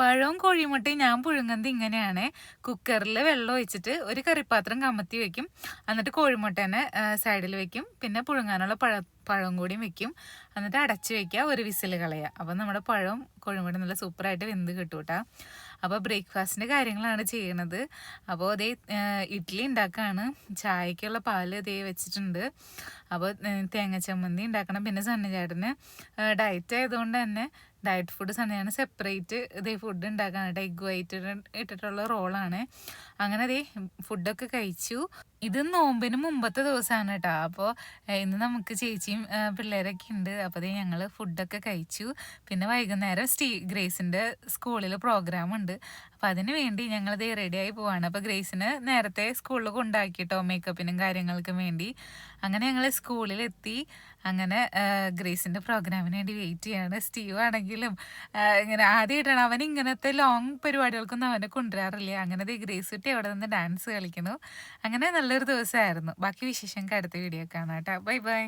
പഴവും കോഴിമുട്ടയും ഞാൻ പുഴുങ്ങുന്നത് ഇങ്ങനെയാണ്. കുക്കറിൽ വെള്ളം ഒഴിച്ചിട്ട് ഒരു കറിപ്പാത്രം കമത്തി വെക്കും. എന്നിട്ട് കോഴിമുട്ടേനെ സൈഡിൽ വെക്കും. പിന്നെ പുഴുങ്ങാനുള്ള പഴ പഴം കൂടിയും വെക്കും. എന്നിട്ട് അടച്ച് വെക്കുക ഒരു വിസിൽ കളയുക. അപ്പോൾ നമ്മുടെ പഴവും കോഴിമുട്ട നല്ല സൂപ്പറായിട്ട് വെന്ത് കിട്ടും കേട്ടോ. അപ്പോൾ ബ്രേക്ക്ഫാസ്റ്റിന്റെ കാര്യങ്ങളാണ് ചെയ്യണത്. അപ്പോൾ അതേ ഇഡ്ഡലി ഉണ്ടാക്കുകയാണ് ചായക്കുള്ള പാൽ ഇതേ വെച്ചിട്ടുണ്ട്. അപ്പോൾ തേങ്ങ ചമ്മന്തി ഉണ്ടാക്കണം. പിന്നെ സണ്ണിചേട്ടന് ഡയറ്റ് ആയതുകൊണ്ട് തന്നെ ഡയറ്റ് ഫുഡ് സണ്ണയാണ് സെപ്പറേറ്റ് ഇതേ ഫുഡ് ഉണ്ടാക്കാനായിട്ട് എഗ് വൈറ്റ് ഇട്ടിട്ടുള്ള റോളാണ് അങ്ങനെ അതേ ഫുഡൊക്കെ കഴിച്ചു. ഇത് നോമ്പിന് മുമ്പത്തെ ദിവസമാണ് കേട്ടോ അപ്പോൾ ഇന്ന് നമുക്ക് ചേച്ചിയും പിള്ളേരൊക്കെ ഉണ്ട് അപ്പോൾ ഞങ്ങൾ ഫുഡൊക്കെ കഴിച്ചു. പിന്നെ വൈകുന്നേരം സ്റ്റീ ഗ്രേസിന്റെ സ്കൂളിൽ പ്രോഗ്രാം ഉണ്ട് അപ്പം അതിന് വേണ്ടി ഞങ്ങൾ ഞങ്ങളിത് റെഡിയായി പോവാണ്. അപ്പോൾ ഗ്രേസിന് നേരത്തെ സ്കൂളിൽ കൊണ്ടാക്കിട്ടോ മേക്കപ്പിനും കാര്യങ്ങൾക്കും വേണ്ടി. അങ്ങനെ ഞങ്ങൾ സ്കൂളിലെത്തി. അങ്ങനെ ഗ്രേസിന്റെ പ്രോഗ്രാമിന് വേണ്ടി വെയിറ്റ് ചെയ്യാണ്. സ്റ്റീവ് ആണെങ്കിലും ഇങ്ങനെ ആദ്യമായിട്ടാണ് അവൻ ഇങ്ങനത്തെ ലോങ് പരിപാടികൾക്കൊന്നും അവനെ കൊണ്ടുവരാറില്ല. അങ്ങനെ ഗ്രേസ് കുട്ടി അവിടെ നിന്ന് ഡാൻസ് കളിക്കുന്നു. അങ്ങനെ നല്ലൊരു ദിവസമായിരുന്നു ബാക്കി വിശേഷം അടുത്ത വീഡിയോ കാണാം കേട്ടോ. Bye bye.